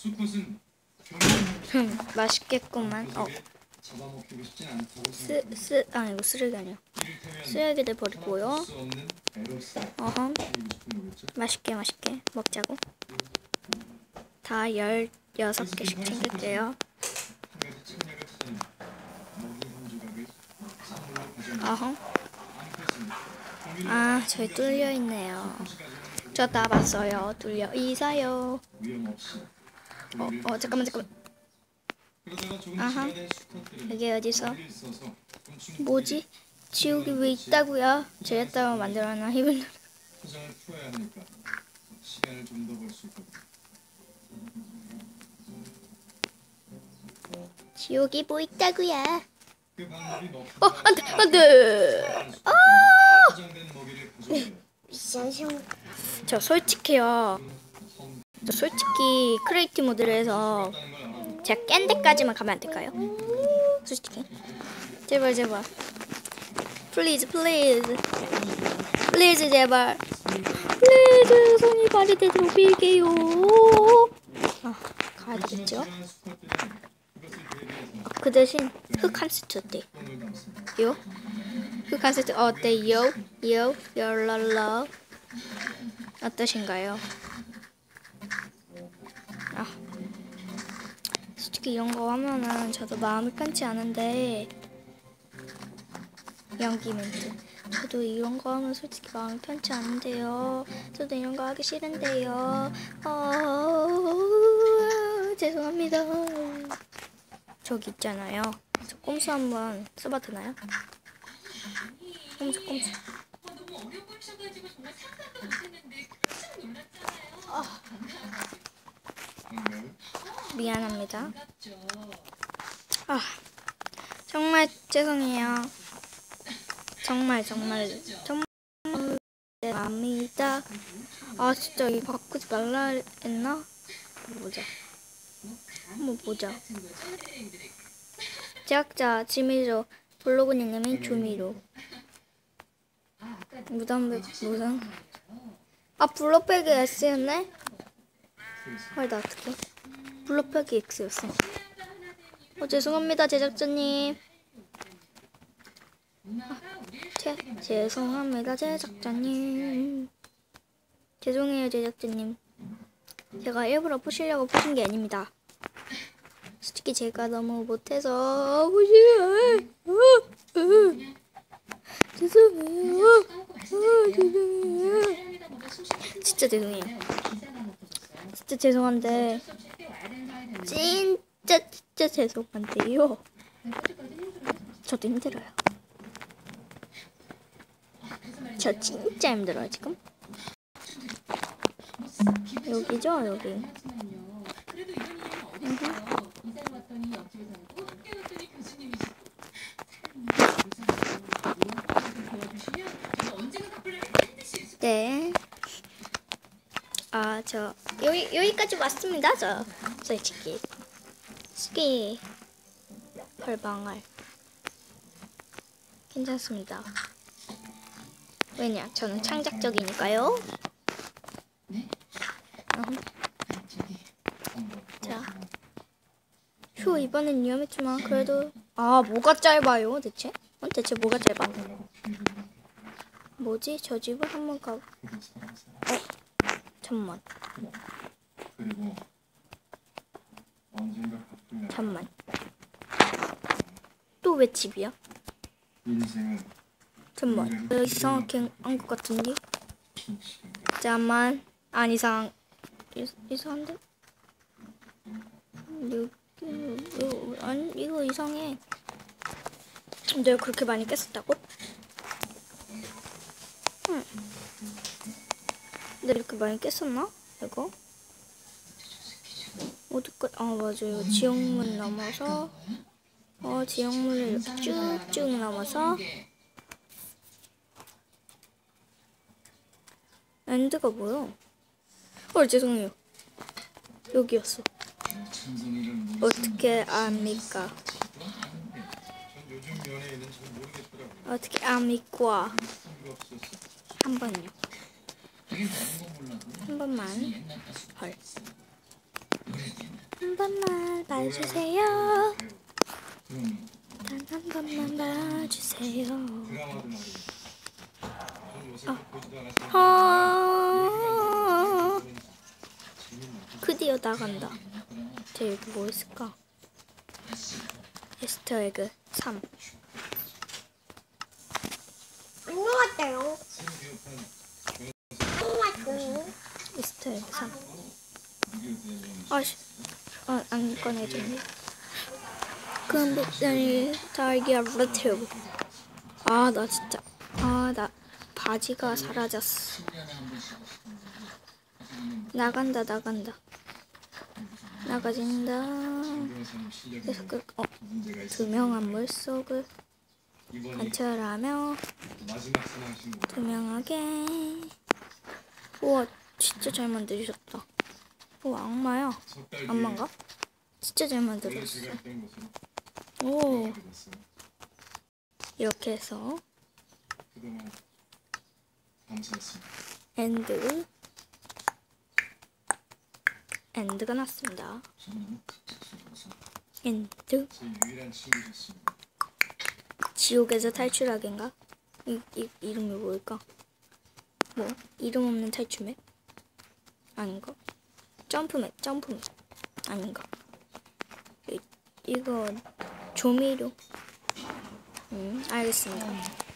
수컷은 맛있겠구만. 어, 잡아먹히고 싶진 않다고 쓰. 쓰, 아니, 이거 쓰레기 아니야. 쓰레기들 버리고요. 어허. 맛있게, 맛있게 먹자고. 다 16개씩 챙길게요. 어허. 아, 저희 뚫려 있네요. 저 다 봤어요. 뚫려 있어요. 어, 어, 잠깐만, 잠깐만. 아하. 여기 어디서? 뭐지? 지옥이 왜 있다고요? 저랬다고 만들어놔. 있거든요. 지옥이 뭐 있다고요? 어, 안 돼, 안 돼. 포장된 먹이를 가져오면 저 솔직해요. 저 솔직히 크리에이티 모드를 해서. 제가 깬 데까지만 가면 안 될까요? 솔직히. 제발, 제발. 플리즈, 플리즈. 플리즈, 제발. 플리즈, 손이 발이 되도록 빌게요. 아, 가야 되겠죠? 대비해서 그 대신 흑 함스트 어때? 요? 흑 함스트 어때 요? 요? 열랄라. 어떠신가요? 솔직히 이런 거 하면은 저도 마음이 편치 않은데 연기 멘트 저도 이런 거 하면 솔직히 마음이 편치 않은데요 저도 이런 거 하기 싫은데요 어... 죄송합니다 저기 있잖아요 저 꼼수 한번 써봐도 되나요? 꼼수 꼼수. 뭔가요? 미안합니다. 아 정말 죄송해요. 정말 정말 정말 죄송합니다. 아 진짜 이거 바꾸지 말라 했나? 보자. 한번 보자. 제작자 지미로 블로그님이 조미로 무덤백 무슨 아 블록백이 S였네? 헐나 어떡해 블록백이 X였어 어, 죄송합니다, 제작자님. 아, 제, 죄송합니다, 제작자님. 죄송해요, 제작자님. 제가 일부러 부시려고 부신 게 아닙니다. 솔직히 제가 너무 못해서. 어, 어. 죄송해요. 어, 죄송해요. 진짜 죄송해요. 진짜 죄송한데, 진짜, 진짜 죄송한데요. 거기까지 힘들어요. 저 진짜 힘들어요 지금. 여기죠 여기. 네. 아 저 여기 여기까지 왔습니다 저 솔직히. 솔직히 벌방알 괜찮습니다. 왜냐 저는 창작적이니까요. 음. 자. 휴 이번엔 위험했지만 그래도 아 뭐가 짧아요 대체? 어, 대체 뭐가 짧아? 뭐지 저 집을 한번 가. 어 잠만 그리고 언젠가 날 잠만. 또 왜 집이야? 인생은 잠만 여기 이상하게 한 것 같은데? 잠만 안 이상 이, 이상한데? 여기 이거 아니 이거 이상해. 내가 그렇게 많이 깼었다고? 응. 내가 이렇게 많이 깼었나? 이거? 어디까지? 아 맞아요. 지옥문 넘어서 어 지옥문을 이렇게 쭉쭉 넘어서 엔드가 뭐야? 어 죄송해요. 여기였어. 어떻게 압니까? 어떻게 압니까? 한 번요. 한 번만. 헐. 한 번만 봐주세요. 단 한 번만 봐주세요. 않았어. 아, 드디어 나간다. 제 여기 뭐 있을까? 에스터 에그 3. 안 녹았대요. 생기업한 안 녹았어요. 에그 3. 미디어 아씨, 아, 안 꺼내졌네. 금빛다리 달걀 루튜브. 아, 나 진짜. 아, 나 바지가 사라졌어. 나간다, 나간다. 나가진다. 그래서 그, 어. 투명한 물속을 관찰하며. 투명하게. 우와, 진짜 잘 만드셨다. 우와, 악마야. 석달 뒤에 악마인가? 진짜 잘 만들었어. 오. 이렇게 해서. 엔드 엔드가 났습니다. 엔드. 지옥에서 탈출하기인가? 이, 이 이름이 뭘까? 뭐 이름 없는 탈출맵? 아닌가? 점프맵 점프맵 아닌가? 이, 이거 조미료 음 알겠습니다.